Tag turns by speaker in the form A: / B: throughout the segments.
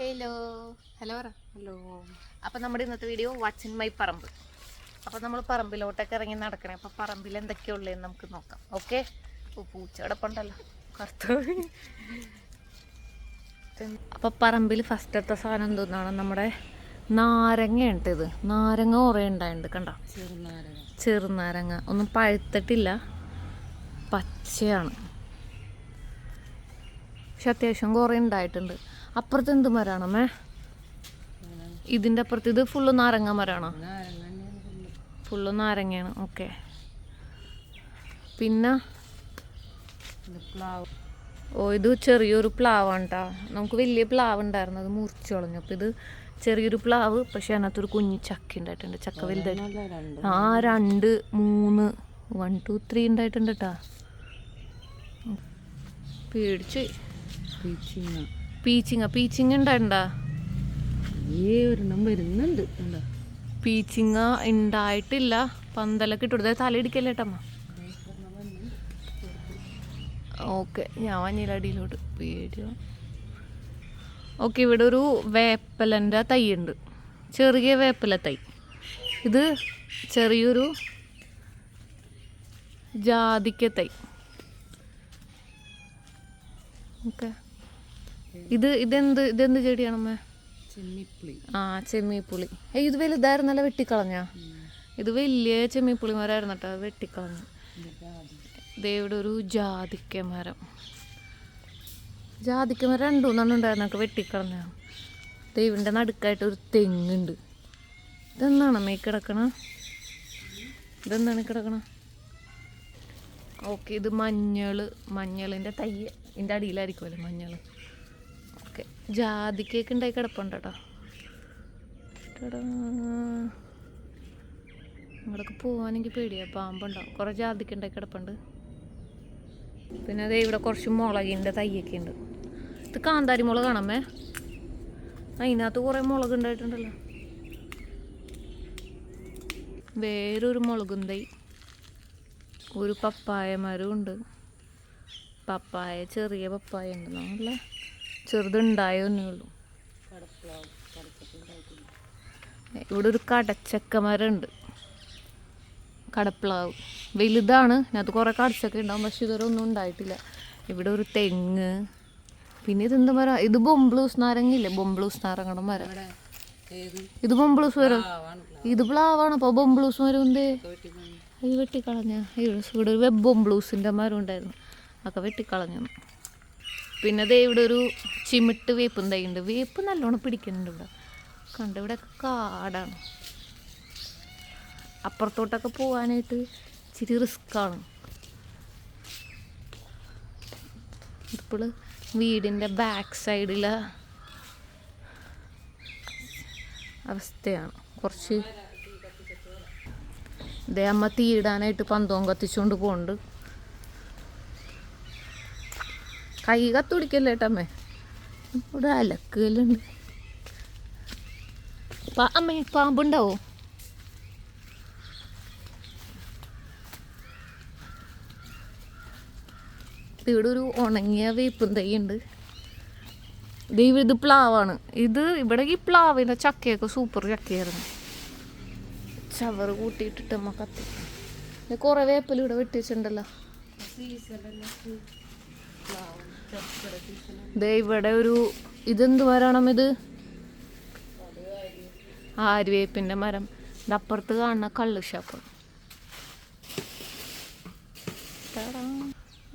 A: Hello hello പറ.
B: Hello
A: അപ്പം നമ്മുടെ ഇന്നത്തെ വീഡിയോ വാട്സ് ഇൻ മൈ പറമ്പ്. അപ്പം നമ്മൾ പറമ്പിലോട്ടൊക്കെ ഇറങ്ങി നടക്കണേ. അപ്പം പറമ്പിൽ എന്തൊക്കെയാ ഉള്ളതെന്ന് നമുക്ക് നോക്കാം. ഓക്കെ പൂച്ച കിടപ്പുണ്ടല്ലോ കറുത്ത അപ്പം പറമ്പിൽ ഫസ്റ്റത്തെ സാധനം എന്തോന്നാണ്? നമ്മുടെ നാരങ്ങ ഉണ്ട് ഇത്. നാരങ്ങ കുറേ ഉണ്ടായിട്ടുണ്ട് കണ്ടോ?
B: ചെറുനാരങ്ങ.
A: ചെറുനാരങ്ങ. ഒന്നും പഴുത്തിട്ടില്ല. പച്ചയാണ്. പക്ഷെ അത്യാവശ്യം കുറേ ഉണ്ടായിട്ടുണ്ട്. അപ്പുറത്ത് എന്ത് മരാണമ്മേ ഇതിന്റെ അപ്പുറത്ത് ഇത് ഫുള്ള് നാരങ്ങ മരാണോ
B: ഫുള്ള്.
A: നാരങ്ങയാണ്. ഓക്കെ പിന്നെ? ഓ ഇത് ചെറിയൊരു പ്ലാവാണ് കേട്ടോ നമുക്ക് വലിയ പ്ലാവ് ഉണ്ടായിരുന്നു. അത് മുറിച്ചു കളഞ്ഞു. അപ്പോൾ ഇത് ചെറിയൊരു പ്ലാവ് പക്ഷെ അതിനകത്തൊരു കുഞ്ഞു ചക്ക ഉണ്ടായിട്ടുണ്ട്. ചക്ക വലുതായിട്ട് ആ രണ്ട് മൂന്ന് വൺ ടു ത്രീ ഉണ്ടായിട്ടുണ്ട് കേട്ടാ പേടിച്ച്.
B: പീച്ചിങ്ങ
A: പീച്ചിങ് പീച്ചിങ് ഉണ്ടായിട്ടുണ്ടാ
B: ഈ ഒരെണ്ണം വരുന്നുണ്ട്. എന്താ?
A: പീച്ചിങ്ങ ഉണ്ടായിട്ടില്ല പന്തലൊക്കെ ഇട്ടുകൊടുത്തത് തലയിടിക്കല്ലേ ഏട്ടമ്മ ഓക്കെ ഞാൻ മഞ്ഞിലടിയിലോട്ട് പേടിയോ. ഓക്കെ ഇവിടെ ഒരു വേപ്പലന്റെ തൈ ഉണ്ട് ചെറിയ വേപ്പല തൈ. ഇത് ചെറിയൊരു ജാതിക്ക തൈ. ഓക്കെ ഇത് ഇതെന്ത് ഇതെന്ത് ചെടിയാണമ്മേ ആ ചെമ്മീപ്പുളി. ഏയ് ഇത് വലുതായിരുന്നല്ല വെട്ടിക്കളഞ്ഞാ? ഇത് വലിയ ചെമ്മീപ്പുളി മരമായിരുന്നു കേട്ടോ വെട്ടിക്കളഞ്ഞു ദേ ഇവിടെ ഒരു ജാതിക്ക മരം. ജാതിക്ക മരം രണ്ടു മൂന്നെണ്ണം ഉണ്ടായിരുന്നൊക്കെ വെട്ടിക്കളഞ്ഞ. ദൈവന്റെ നടുക്കായിട്ട് ഒരു തെങ്ങുണ്ട്. ഇതെന്താണ് മേ കിടക്കണ? ഇതെന്താണ് കിടക്കണ? ഓക്കെ ഇത് മഞ്ഞൾ മഞ്ഞളിന്റെ തയ്യ. ഇതിന്റെ അടിയിലായിരിക്കുമല്ലോ മഞ്ഞൾ ഓക്കെ. ജാതി കേക്ക് ഉണ്ടായി കിടപ്പുണ്ട് കേട്ടോ. അങ്ങോട്ടൊക്കെ പോവാനെങ്കിൽ പേടിയാ. പാമ്പുണ്ടാവും. കുറേ ജാതിക്ക ഉണ്ടായി കിടപ്പുണ്ട്. പിന്നെ അതേ ഇവിടെ കുറച്ച് മുളകിന്റെ തൈയൊക്കെ ഉണ്ട്. ഇത് കാന്താരി മുളക് കാണാമേ അതിനകത്ത് കുറേ മുളക് ഉണ്ടായിട്ടുണ്ടല്ലോ. വേറൊരു മുളകും തൈ. ഒരു പപ്പായ മരവും ഉണ്ട്. പപ്പായ ചെറിയ പപ്പായ ഉണ്ട് നല്ല ചെറുതുണ്ടായോന്നേ ഉള്ളൂ. ഇവിടെ ഒരു കടച്ചക്ക മരം ഉണ്ട് കടപ്ലാവ്. വലുതാണ്. അതിനകത്ത് കുറേ കടച്ചൊക്കെ ഉണ്ടാവും പക്ഷെ ഇതുവരെ ഒന്നും ഉണ്ടായിട്ടില്ല. ഇവിടെ ഒരു തെങ്ങ്. പിന്നെ ഇതെന്താ മരം? ഇത് ബൊംബ്ലൂസ് നാരങ്ങയില്ലേ? ബൊംബ്ലൂസ് നാരങ്ങയുടെ മരം. ഇത് ബൊംബ്ലൂസ് മരം? ഇത് പ്ലാവാണ്. അപ്പോൾ ബൊംബ്ലൂസ് മരം എന്തേ? അത് വെട്ടിക്കളഞ്ഞ. ഇവിടെ ഒരു വെബ് ബൊംബ്ലൂസിന്റെ മരം ഉണ്ടായിരുന്നു. അതൊക്കെ വെട്ടിക്കളഞ്ഞു. പിന്നെ ദേ ഇവിടെ ഒരു ചിമിട്ട് വേപ്പും തൈ ഉണ്ട്. വേപ്പ് നല്ലോണം പിടിക്കുന്നുണ്ട് ഇവിടെ. കണ്ട ഇവിടെ കാടാണ്. അപ്പുറത്തോട്ടൊക്കെ പോകാനായിട്ട് ഇച്ചിരി റിസ്ക്കാണ് ഇപ്പോൾ വീടിന്റെ ബാക്ക് സൈഡിലെ അവസ്ഥയാണ്. കുറച്ച് ഇതേ അമ്മ തീയിടാനായിട്ട് പന്തവും കത്തിച്ചുകൊണ്ട് പോകുന്നുണ്ട് കൈ കത്തുടിക്കല്ലേ ഏട്ടമ്മേ? ഇവിടെ അലക്കലുണ്ട്. അമ്മേ പാമ്പുണ്ടാവോ? ഇവിടെ ഒരു ഉണങ്ങിയ വേപ്പും തൈ ഉണ്ട് ദൈവം ഇത് പ്ലാവാണ്. ഇത് ഇവിടെ ഈ പ്ലാവിന്റെ ചക്കയൊക്കെ സൂപ്പർ ചക്കയായിരുന്നു. ചവറ് കൂട്ടിയിട്ടിട്ട് അമ്മ കത്തി. കുറേ വേപ്പൽ ഇവിടെ വെട്ടി വെച്ചിട്ടുണ്ടല്ലോ ദേ ഇവിടെ ഒരു ഇതെന്ത് മരണം ഇത്? ആര്യവേപ്പിന്റെ മരം. ഇതപ്പുറത്ത് കാണുന്ന കള്ള് ഷാപ്പ്.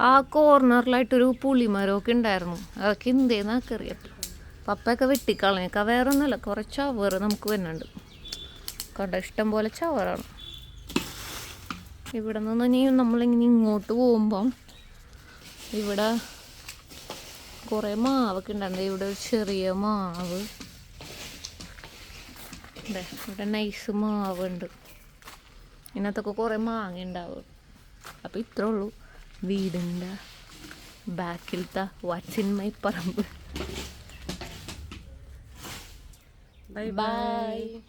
A: ആ കോർണറിലായിട്ടൊരു പുളിമരമൊക്കെ ഉണ്ടായിരുന്നു. അതൊക്കെ എന്തേന്നൊക്കെ അറിയാം പപ്പയൊക്കെ വെട്ടിക്കളഞ്ഞേക്ക. വേറെ ഒന്നുമല്ല കുറേ ചവറ് നമുക്ക് വരുന്നുണ്ട്. കണ്ട? ഇഷ്ടം പോലെ ചവറാണ്. ഇവിടെ നിന്ന് ഇനി നമ്മളിങ്ങനെ ഇങ്ങോട്ട് പോകുമ്പം ഇവിടെ കുറേ മാവൊക്കെ ഉണ്ടായിരുന്നു. ഇവിടെ ഒരു ചെറിയ മാവ്. ഇവിടെ നൈസ് മാവ് ഉണ്ട് ഇതിനകത്തൊക്കെ കുറേ മാങ്ങ ഉണ്ടാവും. അപ്പോൾ ഇത്ര ഉള്ളൂ. വീടിന്റെ ബാക്കിലത്തെ വാച്ചിൻ മൈ പറമ്പ്.
B: Bye
A: bye